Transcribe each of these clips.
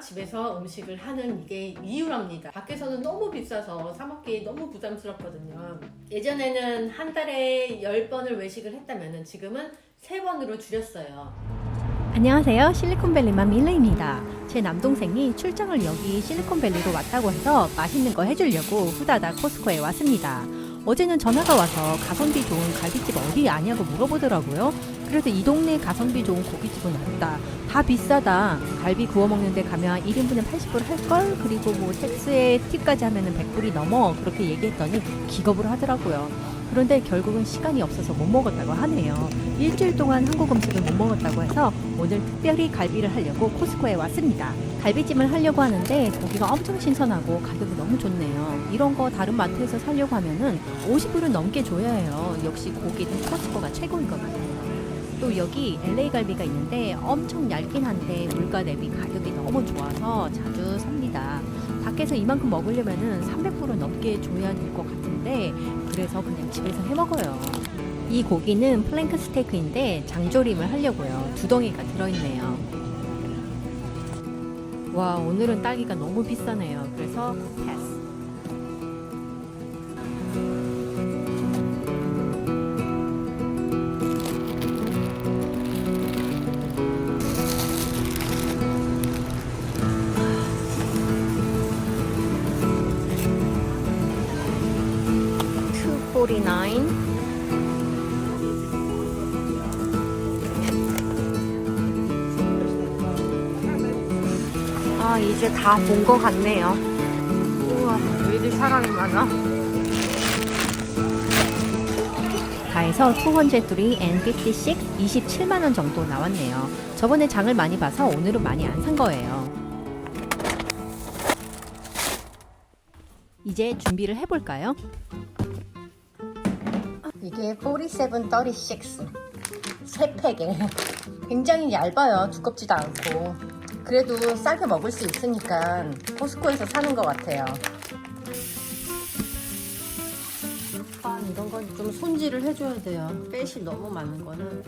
집에서 음식을 하는 이게 이유랍니다. 밖에서는 너무 비싸서 사 먹기 너무 부담스럽거든요. 예전에는 한 달에 10번을 외식을 했다면 지금은 3번으로 줄였어요. 안녕하세요. 실리콘밸리맘 밀레입니다. 제 남동생이 출장을 여기 실리콘밸리로 왔다고 해서 맛있는 거 해주려고 후다닥 코스코에 왔습니다. 어제는 전화가 와서 가성비 좋은 갈비집 어디 아냐고 물어보더라고요. 그래서 이 동네 가성비 좋은 고깃집은 없다. 다 비싸다. 갈비 구워 먹는데 가면 1인분에 80불 할걸? 그리고 뭐 텍스에 팁까지 하면은 100불이 넘어. 그렇게 얘기했더니 기겁을 하더라고요. 그런데 결국은 시간이 없어서 못 먹었다고 하네요. 일주일 동안 한국 음식을 못 먹었다고 해서 오늘 특별히 갈비를 하려고 코스코에 왔습니다. 갈비찜을 하려고 하는데 고기가 엄청 신선하고 가격이 너무 좋네요. 이런 거 다른 마트에서 사려고 하면은 50불은 넘게 줘야 해요. 역시 고기는 코스코가 최고인 것 같아요. 또 여기 LA 갈비가 있는데 엄청 얇긴 한데 물가 대비 가격이 너무 좋아서 자주 삽니다. 밖에서 이만큼 먹으려면은 300불은 넘게 줘야 될 것 같은데 그래서 그냥 집에서 해 먹어요. 이 고기는 플랭크 스테이크인데 장조림을 하려고요. 두 덩이가 들어있네요. 와 오늘은 딸기가 너무 비싸네요. 그래서 패스. Two forty nine. 아 이제 다 본 것 같네요. 우와 왜 이리 사람이 많아? 다 해서 200둘이 N56 27만 원 정도 나왔네요. 저번에 장을 많이 봐서 오늘은 많이 안 산 거예요. 이제 준비를 해볼까요? 이게 4736세 팩에 굉장히 얇아요. 두껍지도 않고 그래도 싸게 먹을 수 있으니까 코스코에서 사는 것 같아요. 아, 이런 건 좀 손질을 해줘야 돼요. 빼실 너무 많은 거는.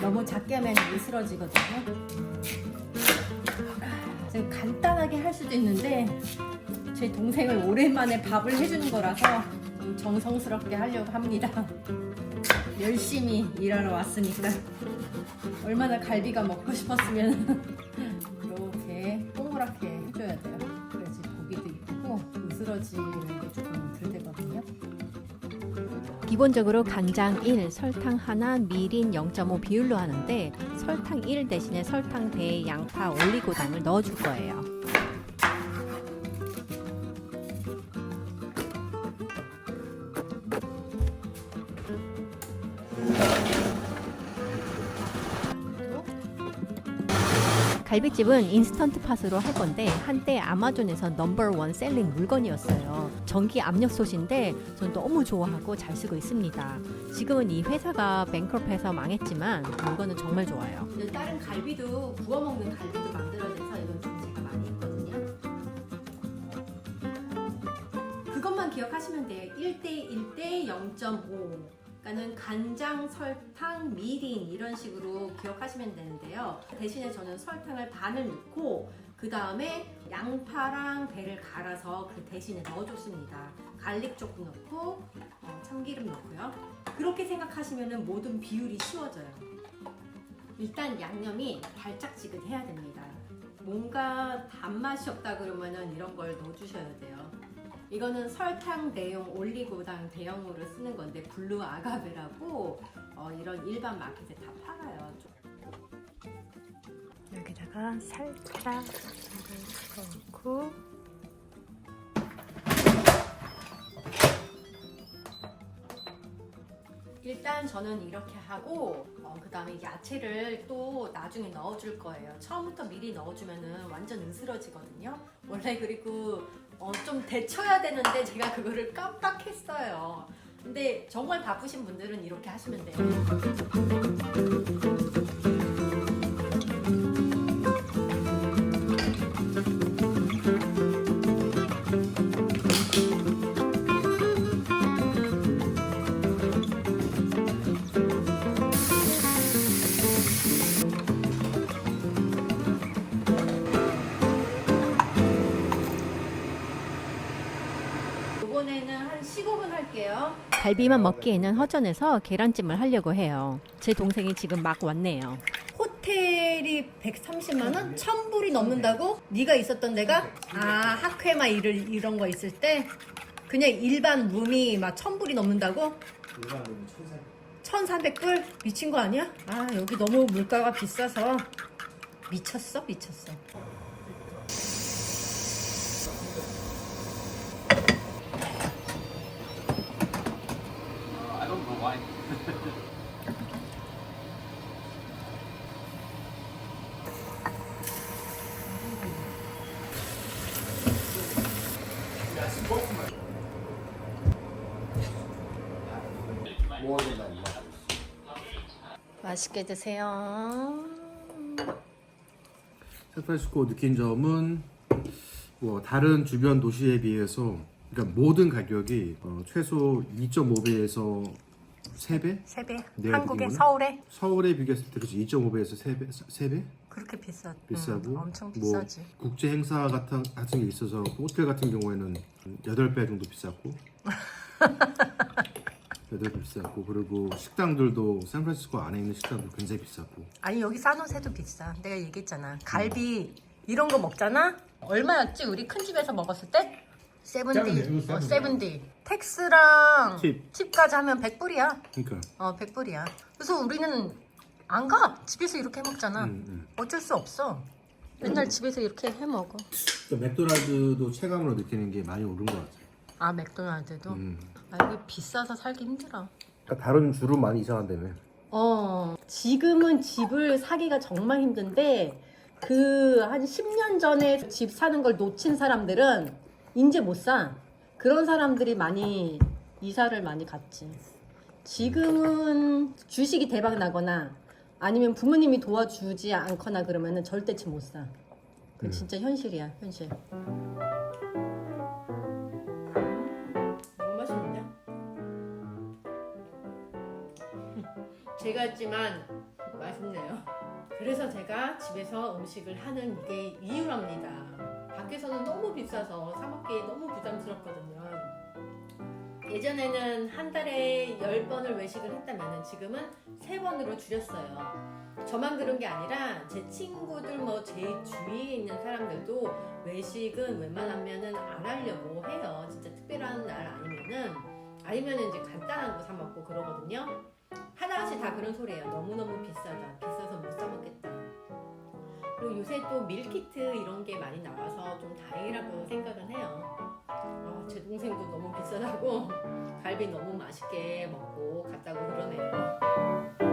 너무 작게 하면 미스러지거든요. 제가 간단하게 할 수도 있는데 제 동생을 오랜만에 밥을 해주는 거라서 좀 정성스럽게 하려고 합니다. 열심히 일하러 왔으니까 얼마나 갈비가 먹고 싶었으면 이렇게 동그랗게 해줘야 돼요. 그래야지 고기도 이쁘고 으스러지는 게 조금. 기본적으로 간장 1, 설탕 하나, 미린 0.5 비율로 하는데 설탕 1 대신에 설탕 배, 양파, 올리고당을 넣어줄 거예요. 갈비집은 인스턴트 팟으로 할 건데 한때 아마존에서 넘버원 셀링 물건이었어요. 전기 압력솥인데 전 너무 좋아하고 잘 쓰고 있습니다. 지금은 이 회사가 뱅크업해서 망했지만 물건은 정말 좋아요. 다른 갈비도 구워 먹는 갈비도 만들어내서 좀 제가 많이 했거든요. 그것만 기억하시면 돼요. 1대 1대 0.5. 그러니까는 간장, 설탕, 미린 이런 식으로 기억하시면 되는데요. 대신에 저는 설탕을 반을 넣고 그 다음에 양파랑 배를 갈아서 그 대신에 넣어줬습니다. 갈릭 조금 넣고 어, 참기름 넣고요. 그렇게 생각하시면 모든 비율이 쉬워져요. 일단 양념이 달짝지근해야 됩니다. 뭔가 단맛이 없다 그러면은 이런 걸 넣어주셔야 돼요. 이거는 설탕 대용 올리고당 대용으로 쓰는 건데 블루 아가베라고 어, 이런 일반 마켓에 다 팔아요. 여기다가 살짝 넣고 일단 저는 이렇게 하고 어, 그 다음에 야채를 또 나중에 넣어줄 거예요. 처음부터 미리 넣어주면은 완전 으스러지거든요. 원래 그리고 어, 좀 데쳐야 되는데 제가 그거를 깜빡했어요. 근데 정말 바쁘신 분들은 이렇게 하시면 돼요. 15분 할게요. 갈비만 먹기에는 허전해서 계란찜을 하려고 해요. 제 동생이 지금 막 왔네요. 호텔이 130만 원? 1000불이 넘는다고? 네가 있었던 데가? 아, 학회마 이를 이런 거 있을 때 그냥 일반 룸이 막 1000불이 넘는다고? 1300불? 미친 거 아니야? 아, 여기 너무 물가가 비싸서 미쳤어? 미쳤어. Why. 맛있게 드세요. 샌프란시스코 느낀 점은 뭐 다른 주변 도시에 비해서 그러니까 모든 가격이 어, 최소 2.5배에서 3배? 3배? 내가 한국에 느끼기로는? 서울에? 서울에 비교했을 때 그렇지 2.5배에서 3배? 3배? 그렇게 비싸. 비싸고 음, 엄청 뭐 비싸지. 국제 행사 같은 같은 게 있어서 호텔 같은 경우에는 8배 정도 비쌌고 8배 비쌌고 그리고 식당들도 샌프란시스코 안에 있는 식당도 굉장히 비쌌고 아니 여기 산호세도 비싸. 내가 얘기했잖아. 갈비 이런 거 먹잖아. 얼마였지? 우리 큰 집에서 먹었을 때? 세븐디. 어, 세븐디. 텍스랑 팁. 팁까지 하면 100불이야. 그러니까 어, 100불이야. 그래서 우리는 안 가. 집에서 이렇게 해 먹잖아. 음, 음. 어쩔 수 없어. 맨날 집에서 이렇게 해 먹어. 맥도날드도 체감으로 느끼는 게 많이 오른 것 같아요 아 맥도날드도. 음. 아 여기 비싸서 살기 힘들어. 그러니까 다른 주로 많이 이상한다며 어, 지금은 집을 사기가 정말 힘든데 그 한 10년 전에 집 사는 걸 놓친 사람들은 이제 못 사. 그런 사람들이 많이 이사를 많이 갔지. 지금은 주식이 대박 나거나 아니면 부모님이 도와주지 않거나 그러면은 절대 집 못 사. 그건 음. 진짜 현실이야, 현실. 너무 맛있는데? 제가 했지만 맛있네요. 그래서 제가 집에서 음식을 하는 이게 이유랍니다. 밖에서는 너무 비싸서 사 먹기 너무 부담스럽거든요. 예전에는 한 달에 10번을 외식을 했다면 지금은 3번으로 줄였어요. 저만 그런 게 아니라 제 친구들 뭐 제 주위에 있는 사람들도 외식은 웬만하면은 안 하려고 해요. 진짜 특별한 날 아니면은 아니면은 이제 간단한 거 사 먹고 그러거든요. 하나같이 다 그런 소리예요. 너무너무 비싸다. 비싸서 못 사 먹겠다. 그리고 요새 또 밀키트 이런 게 많이 나와서 좀 다행이라고 생각은 해요. 아, 제 동생도 너무 비싸다고 갈비 너무 맛있게 먹고 갔다고 그러네요.